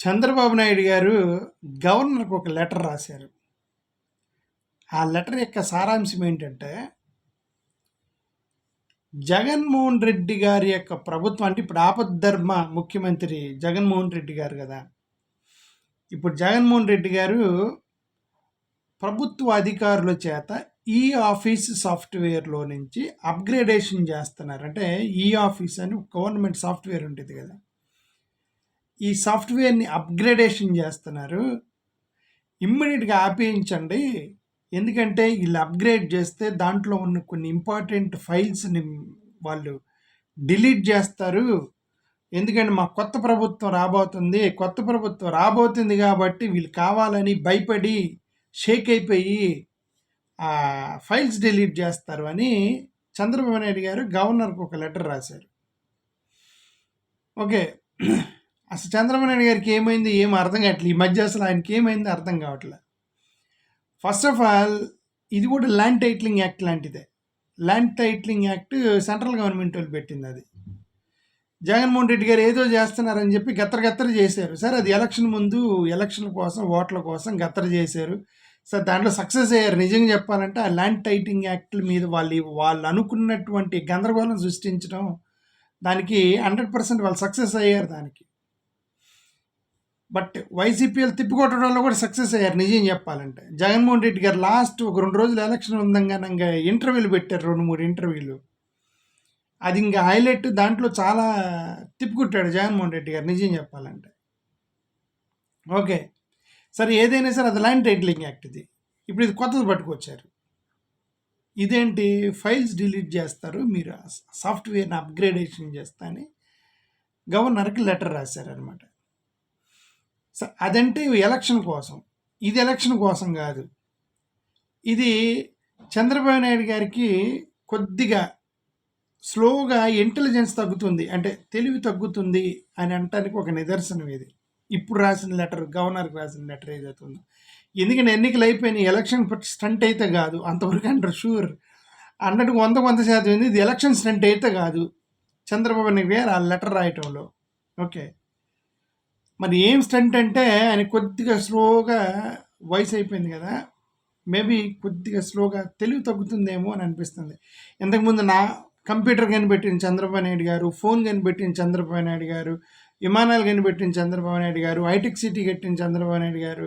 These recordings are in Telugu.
చంద్రబాబు నాయుడు గారు గవర్నర్కు ఒక లెటర్ రాశారు. ఆ లెటర్ యొక్క సారాంశం ఏంటంటే జగన్మోహన్ రెడ్డి గారి యొక్క ప్రభుత్వం అంటే ఇప్పుడు ఆపద్ధర్మ ముఖ్యమంత్రి జగన్మోహన్ రెడ్డి గారు కదా. ఇప్పుడు జగన్మోహన్ రెడ్డి గారు ప్రభుత్వ అధికారుల చేత ఈ ఆఫీస్ సాఫ్ట్వేర్లో నుంచి అప్గ్రేడేషన్ చేస్తున్నారు. అంటే ఈ ఆఫీస్ అని గవర్నమెంట్ సాఫ్ట్వేర్ ఉంటుంది కదా. ఈ సాఫ్ట్వేర్ని అప్గ్రేడేషన్ చేస్తున్నారు. ఇమ్మీడియట్గా ఆపేయించండి. ఎందుకంటే వీళ్ళు అప్గ్రేడ్ చేస్తే దాంట్లో ఉన్న కొన్ని ఇంపార్టెంట్ ఫైల్స్ని వాళ్ళు డిలీట్ చేస్తారు. ఎందుకంటే మా కొత్త ప్రభుత్వం రాబోతుంది. కొత్త ప్రభుత్వం రాబోతుంది కాబట్టి వీళ్ళు కావాలని భయపడి షేక్ అయిపోయి ఆ ఫైల్స్ డిలీట్ చేస్తారు అని చంద్రబాబు నాయుడు గారు గవర్నర్కి ఒక లెటర్ రాశారు. ఓకే. అసలు చంద్రబాబు నాయుడు గారికి ఏమైంది ఏం అర్థం కావట్లేదు. ఈ మధ్య అసలు ఆయనకి ఏమైంది అర్థం కావట్లేదు. ఫస్ట్ ఆఫ్ ఆల్ ఇది కూడా ల్యాండ్ టైట్లింగ్ యాక్ట్ లాంటిదే. Land titling act central government వాళ్ళు పెట్టింది అది. జగన్మోహన్ రెడ్డి గారు ఏదో చేస్తున్నారని చెప్పి గత్తర గత్తర చేశారు. సార్ అది ఎలక్షన్ ముందు ఎలక్షన్ కోసం ఓట్ల కోసం గత్తర చేశారు. సార్ దాంట్లో సక్సెస్ అయ్యారు. నిజంగా చెప్పాలంటే ఆ ల్యాండ్ టైటింగ్ యాక్ట్ల మీద వాళ్ళు వాళ్ళు అనుకున్నటువంటి గందరగోళం సృష్టించడం దానికి హండ్రెడ్ పర్సెంట్ వాళ్ళు సక్సెస్ అయ్యారు దానికి. బట్ వైసీపీఎల్ తిప్పికొట్టడంలో కూడా సక్సెస్ అయ్యారు నిజం చెప్పాలంటే. జగన్మోహన్ రెడ్డి గారు లాస్ట్ ఒక రెండు రోజులు ఎలక్షన్ ఉందంగా ఇంటర్వ్యూలు పెట్టారు రెండు మూడు ఇంటర్వ్యూలు. అది ఇంకా హైలైట్ దాంట్లో చాలా తిప్పుకుంటాడు జగన్మోహన్ రెడ్డి గారు నిజం చెప్పాలంటే. ఓకే. సరే ఏదైనా సరే అది ల్యాండ్ టైటిలింగ్ యాక్ట్ ఇది. ఇప్పుడు ఇది కొత్తది పట్టుకొచ్చారు. ఇదేంటి? ఫైల్స్ డిలీట్ చేస్తారు మీరు సాఫ్ట్వేర్ని అప్గ్రేడేషన్ చేస్తా అని గవర్నర్కి లెటర్ రాశారనమాట అనమాట అదంటే ఎలక్షన్ కోసం. ఇది ఎలక్షన్ కోసం కాదు. ఇది చంద్రబాబు నాయుడు గారికి కొద్దిగా స్లోగా ఇంటెలిజెన్స్ తగ్గుతుంది. అంటే తెలివి తగ్గుతుంది అని అనటానికి ఒక నిదర్శనం ఇది. ఇప్పుడు రాసిన లెటర్ గవర్నర్కి రాసిన లెటర్ ఏదవుతుందో ఉందో ఎందుకంటే ఎన్నికలు అయిపోయినాయి ఎలక్షన్ స్టంట్ అయితే కాదు. అంతవరకు అంటారు షూర్. అన్నట్టు వంద వంద శాతం ఏంది? ఇది ఎలక్షన్ స్టంట్ అయితే కాదు. చంద్రబాబు నాయుడు గారు ఆ లెటర్ రాయటంలో. ఓకే. మరి ఏం స్టంట్ అంటే ఆయన కొద్దిగా స్లోగా వయసు అయిపోయింది కదా. మేబీ కొద్దిగా స్లోగా తెలివి తగ్గుతుందేమో అని అనిపిస్తుంది. ఇంతకుముందు నా కంప్యూటర్ కనిపెట్టిన చంద్రబాబు నాయుడు గారు ఫోన్ కనిపెట్టిన చంద్రబాబు నాయుడు గారు విమానాలు కనిపెట్టిన చంద్రబాబు నాయుడు గారు హైటెక్ సిటీ కట్టిన చంద్రబాబు నాయుడు గారు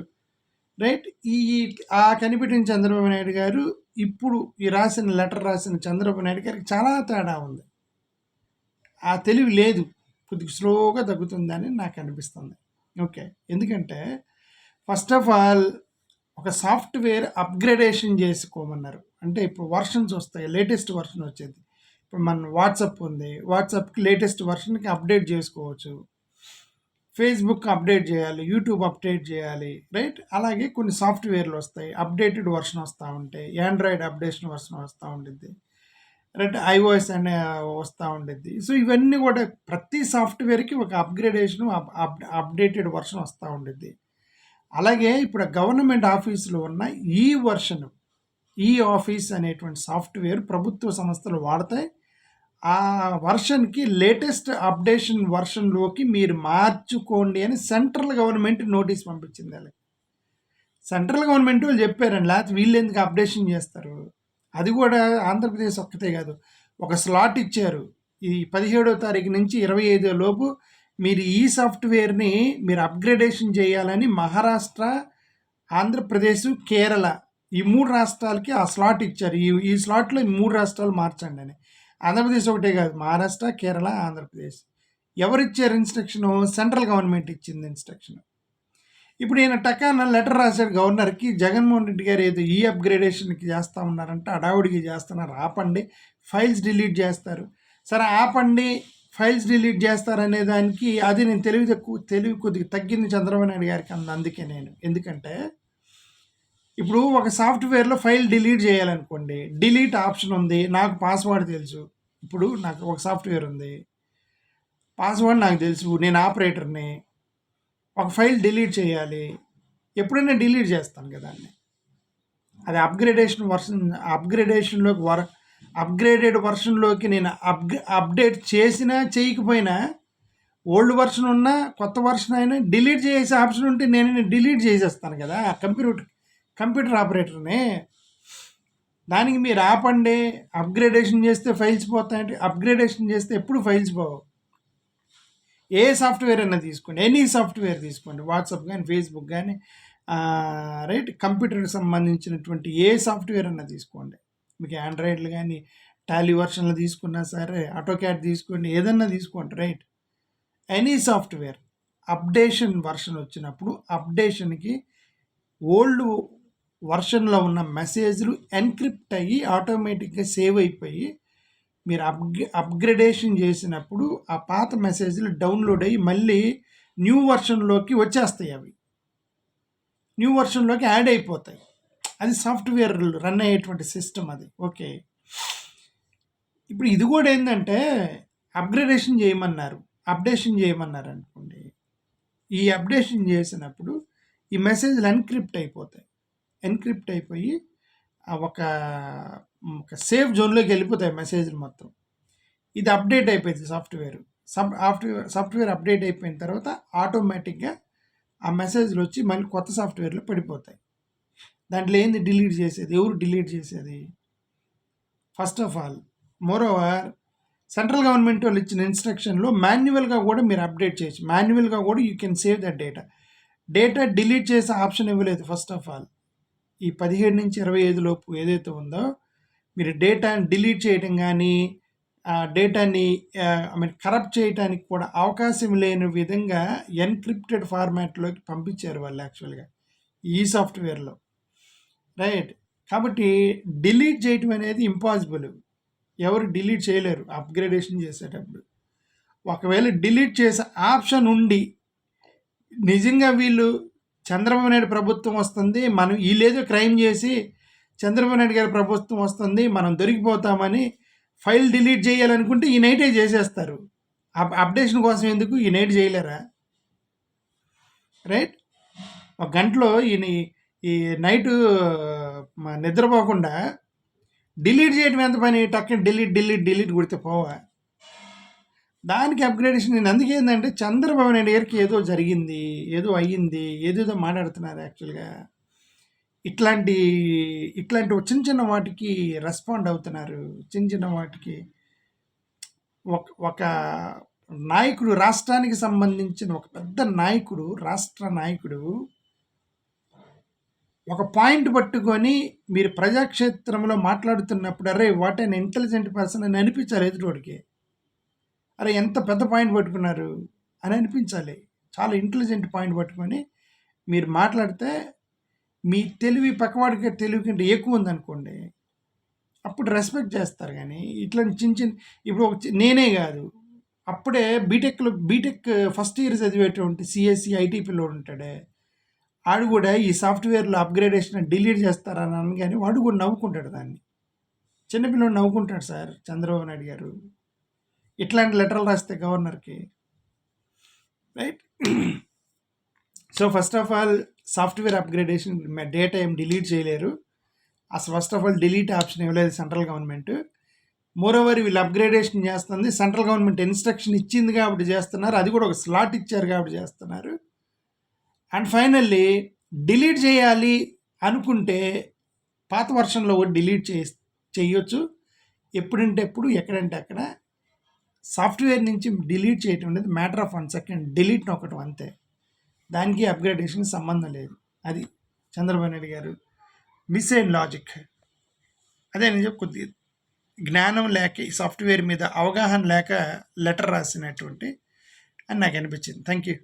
రైట్ ఈ ఆ కనిపెట్టిన చంద్రబాబు నాయుడు గారు ఇప్పుడు ఈ రాసిన లెటర్ రాసిన చంద్రబాబు నాయుడు గారికి చాలా తేడా ఉంది. ఆ తెలివి లేదు. కొద్దిగా స్లోగా తగ్గుతుందని నాకు అనిపిస్తుంది. ఓకే. ఎందుకంటే ఫస్ట్ ఆఫ్ ఆల్ ఒక సాఫ్ట్వేర్ అప్గ్రేడేషన్ చేసుకోమన్నారు. అంటే ఇప్పుడు వర్షన్స్ వస్తాయి లేటెస్ట్ వర్షన్ వచ్చేది. ఇప్పుడు మన వాట్సాప్ ఉంది వాట్సాప్కి లేటెస్ట్ వర్షన్కి అప్డేట్ చేసుకోవచ్చు. ఫేస్బుక్ అప్డేట్ చేయాలి యూట్యూబ్ అప్డేట్ చేయాలి రైట్? అలాగే కొన్ని సాఫ్ట్వేర్లు వస్తాయి అప్డేటెడ్ వర్షన్ వస్తూ ఉంటాయి ఆండ్రాయిడ్ అప్డేషన్ వర్షన్ వస్తూ ఉంటుంది రెడ్ ఐఓఎస్ అనే వస్తూ ఉండిద్ది. సో ఇవన్నీ కూడా ప్రతి సాఫ్ట్వేర్కి ఒక అప్గ్రేడేషన్ అప్డేటెడ్ వర్షన్ వస్తూ ఉండిద్ది. అలాగే ఇప్పుడు గవర్నమెంట్ ఆఫీసులో ఉన్న ఈ వర్షన్ ఈ ఆఫీస్ అనేటువంటి సాఫ్ట్వేర్ ప్రభుత్వ సంస్థలు వాడతాయి ఆ వర్షన్కి లేటెస్ట్ అప్డేషన్ వర్షన్లోకి మీరు మార్చుకోండి అని సెంట్రల్ గవర్నమెంట్ నోటీస్ పంపించింది అలాగే సెంట్రల్ గవర్నమెంట్ వాళ్ళు చెప్పారండి లేకపోతే వీళ్ళు ఎందుకు అప్డేషన్ చేస్తారు? అది కూడా ఆంధ్రప్రదేశ్ ఒక్కతే కాదు. ఒక స్లాట్ ఇచ్చారు. ఈ పదిహేడో తారీఖు నుంచి ఇరవై ఐదో లోపు మీరు ఈ సాఫ్ట్వేర్ని మీరు అప్గ్రేడేషన్ చేయాలని మహారాష్ట్ర ఆంధ్రప్రదేశ్ కేరళ ఈ మూడు రాష్ట్రాలకి ఆ స్లాట్ ఇచ్చారు. ఈ ఈ స్లాట్లో ఈ మూడు రాష్ట్రాలు మార్చండి అని. ఆంధ్రప్రదేశ్ ఒకటే కాదు. మహారాష్ట్ర కేరళ ఆంధ్రప్రదేశ్. ఎవరు ఇచ్చారు సెంట్రల్ గవర్నమెంట్ ఇచ్చింది ఇన్స్ట్రక్షన్. ఇప్పుడు ఈయన టకాన లెటర్ రాశాడు గవర్నర్కి జగన్మోహన్ రెడ్డి గారు ఏదో ఈ అప్గ్రేడేషన్కి చేస్తా ఉన్నారంటే అడావుడికి చేస్తున్నారు ఆపండి ఫైల్స్ డిలీట్ చేస్తారు. సరే ఆపండి ఫైల్స్ డిలీట్ చేస్తారనే దానికి అది నేను తెలివి తక్కువ తెలివి కొద్దిగా తగ్గింది చంద్రబాబు నాయుడు గారికి అంద అందుకే నేను. ఎందుకంటే ఇప్పుడు ఒక సాఫ్ట్వేర్లో ఫైల్ డిలీట్ చేయాలనుకోండి డిలీట్ ఆప్షన్ ఉంది నాకు పాస్వర్డ్ తెలుసు ఇప్పుడు నాకు ఒక సాఫ్ట్వేర్ ఉంది పాస్వర్డ్ నాకు తెలుసు నేను ఆపరేటర్ని ఒక ఫైల్ డిలీట్ చేయాలి. ఎప్పుడైనా డిలీట్ చేస్తాను కదా దాన్ని అది అప్గ్రేడేషన్ వర్షన్ అప్గ్రేడేషన్లోకి వర్ అప్గ్రేడెడ్ వర్షన్లోకి నేను అప్ అప్డేట్ చేసినా చేయకపోయినా ఓల్డ్ వర్షన్ ఉన్నా కొత్త వర్షన్ అయినా డిలీట్ చేసే ఆప్షన్ ఉంటే నేను డిలీట్ చేసేస్తాను కదా కంప్యూటర్ కంప్యూటర్ ఆపరేటర్ని. దానికి మీరు ఆపండి. అప్గ్రేడేషన్ చేస్తే ఫైల్స్ పోతాయంటే అప్గ్రేడేషన్ చేస్తే ఎప్పుడు ఫైల్స్ పోవు. ఏ సాఫ్ట్వేర్ అయినా తీసుకోండి. ఎనీ సాఫ్ట్వేర్ తీసుకోండి. వాట్సాప్ కానీ ఫేస్బుక్ కానీ రైట్? కంప్యూటర్కి సంబంధించినటువంటి ఏ సాఫ్ట్వేర్ అయినా తీసుకోండి. మీకు ఆండ్రాయిడ్లు కానీ టాలీ వర్షన్లు తీసుకున్నా సరే ఆటో క్యాడ్ తీసుకోండి. ఏదన్నా తీసుకోండి. Right? Any software updation version వచ్చినప్పుడు అప్డేషన్కి ఓల్డ్ వర్షన్లో ఉన్న మెసేజ్లు ఎన్క్రిప్ట్ అయ్యి ఆటోమేటిక్గా సేవ్ అయిపోయి మీరు అప్గ్రే అప్గ్రేడేషన్ చేసినప్పుడు ఆ పాత మెసేజ్లు డౌన్లోడ్ అయ్యి మళ్ళీ న్యూ వర్షన్లోకి వచ్చేస్తాయి అవి. న్యూ వర్షన్లోకి యాడ్ అయిపోతాయి. అది సాఫ్ట్వేర్ రన్ అయ్యేటువంటి సిస్టమ్ అది. ఓకే. ఇప్పుడు ఇది కూడా ఏంటంటే అప్గ్రేడేషన్ చేయమన్నారు. అప్డేషన్ చేయమన్నారు అనుకోండి. ఈ అప్డేషన్ చేసినప్పుడు ఈ మెసేజ్లు ఎన్క్రిప్ట్ అయిపోతాయి. ఎన్క్రిప్ట్ అయిపోయి ఒక ఒక సేఫ్ జోన్లోకి వెళ్ళిపోతాయి మెసేజ్లు మొత్తం. ఇది అప్డేట్ అయిపోయింది software. Sub software software update అయిపోయిన తర్వాత ఆటోమేటిక్గా ఆ మెసేజ్లు వచ్చి మళ్ళీ కొత్త సాఫ్ట్వేర్లో పడిపోతాయి. దాంట్లో ఏంది డిలీట్ చేసేది? ఎవరు డిలీట్ చేసేది? First of all moreover central government వాళ్ళు ఇచ్చిన ఇన్స్ట్రక్షన్లో మాన్యువల్గా కూడా మీరు అప్డేట్ చేయొచ్చు. మాన్యువల్గా కూడా you can save that data. Data delete చేసే ఆప్షన్ ఇవ్వలేదు ఫస్ట్ ఆఫ్ ఆల్. ఈ పదిహేడు నుంచి ఇరవై ఐదు లోపు ఏదైతే ఉందో మీరు డేటాని డిలీట్ చేయడం కానీ డేటాని ఐ మీన్ కరప్ట్ చేయడానికి కూడా అవకాశం లేని విధంగా ఎన్క్రిప్టెడ్ ఫార్మాట్లోకి పంపించారు వాళ్ళు యాక్చువల్గా ఈ సాఫ్ట్వేర్లో. రైట్. కాబట్టి డిలీట్ చేయటం అనేది ఇంపాసిబుల్. ఎవరు డిలీట్ చేయలేరు అప్గ్రేడేషన్ చేసేటప్పుడు. ఒకవేళ డిలీట్ చేసే ఆప్షన్ ఉండి నిజంగా వీళ్ళు చంద్రబాబు నాయుడు ప్రభుత్వం వస్తుంది మనం వీళ్ళేదో క్రైమ్ చేసి చంద్రబాబు నాయుడు గారి ప్రభుత్వం వస్తుంది మనం దొరికిపోతామని ఫైల్ డిలీట్ చేయాలనుకుంటే ఈ నైటే చేసేస్తారు. అప్ అప్డేషన్ కోసం ఎందుకు ఈ నైట్ చేయలేరా? రైట్? ఒక గంటలో ఈయన ఈ నైటు నిద్రపోకుండా డిలీట్ చేయడం ఎంత పని? టక్కని డిలీట్ డిలీట్ డిలీట్ కొడితే పోవా? దానికి అప్గ్రేడేషన్ నేను అందుకే ఏంటంటే చంద్రబాబు నాయుడు గారికి ఏదో జరిగింది ఏదో అయ్యింది ఏదేదో మాట్లాడుతున్నారు యాక్చువల్గా. ఇట్లాంటి ఇట్లాంటి చిన్న చిన్న వాటికి రెస్పాండ్ అవుతున్నారు. చిన్న చిన్న వాటికి ఒక ఒక నాయకుడు రాష్ట్రానికి సంబంధించిన ఒక పెద్ద నాయకుడు రాష్ట్ర నాయకుడు ఒక పాయింట్ పట్టుకొని మీరు ప్రజాక్షేత్రంలో మాట్లాడుతున్నప్పుడు అరే వాట్ అండ్ ఇంటెలిజెంట్ పర్సన్ అని అనిపించాలి ఎదుటివాడికి అరే ఎంత పెద్ద పాయింట్ పట్టుకున్నారు అని అనిపించాలి. చాలా ఇంటెలిజెంట్ పాయింట్ పట్టుకొని మీరు మాట్లాడితే మీ తెలివి పక్కవాడికి తెలివి కంటే ఎక్కువ ఉందనుకోండి అప్పుడు రెస్పెక్ట్ చేస్తారు కానీ ఇట్లాంటి చిన్న చిన్న ఇప్పుడు ఒక నేనే కాదు. అప్పుడే బీటెక్లో బీటెక్ ఫస్ట్ ఇయర్ చదివేటువంటి సిఎస్సి ఐటీ పిల్లోడు ఉంటాడే. ఆడు కూడా ఈ సాఫ్ట్వేర్లో అప్గ్రేడేషన్ డిలీట్ చేస్తారని అనగానే వాడు కూడా నవ్వుకుంటాడు దాన్ని. చిన్నపిల్లడు నవ్వుకుంటాడు సార్ చంద్రబాబు నాయుడు గారు. ఇట్లాంటి లెటర్లు రాస్తే గవర్నర్కి right so first of all software upgradation data ఏం డిలీట్ చేయలేరు. అసలు first of all delete option ఇవ్వలేదు సెంట్రల్ గవర్నమెంట్ మోరోవర్ వీళ్ళు అప్గ్రేడేషన్ చేస్తుంది. సెంట్రల్ గవర్నమెంట్ ఇన్స్ట్రక్షన్ ఇచ్చింది కాబట్టి చేస్తున్నారు. అది కూడా ఒక స్లాట్ ఇచ్చారు కాబట్టి చేస్తున్నారు. అండ్ ఫైనల్లీ డిలీట్ చేయాలి అనుకుంటే పాత వర్షన్లో కూడా డిలీట్ చే చేయొచ్చు. ఎప్పుడంటే ఎప్పుడు ఎక్కడంటే అక్కడ. సాఫ్ట్వేర్ నుంచి డిలీట్ చేయటం అనేది matter of one second delete నొక్కటం అంతే. దానికి అప్గ్రేడేషన్ సంబంధం లేదు. అది చంద్రబాబు నాయుడు గారు మిస్ అయిన లాజిక్. అదే నేను చెప్పి కొద్ది జ్ఞానం లేక ఈ సాఫ్ట్వేర్ మీద అవగాహన లేక లెటర్ రాసినటువంటి అని నాకు అనిపించింది. Thank you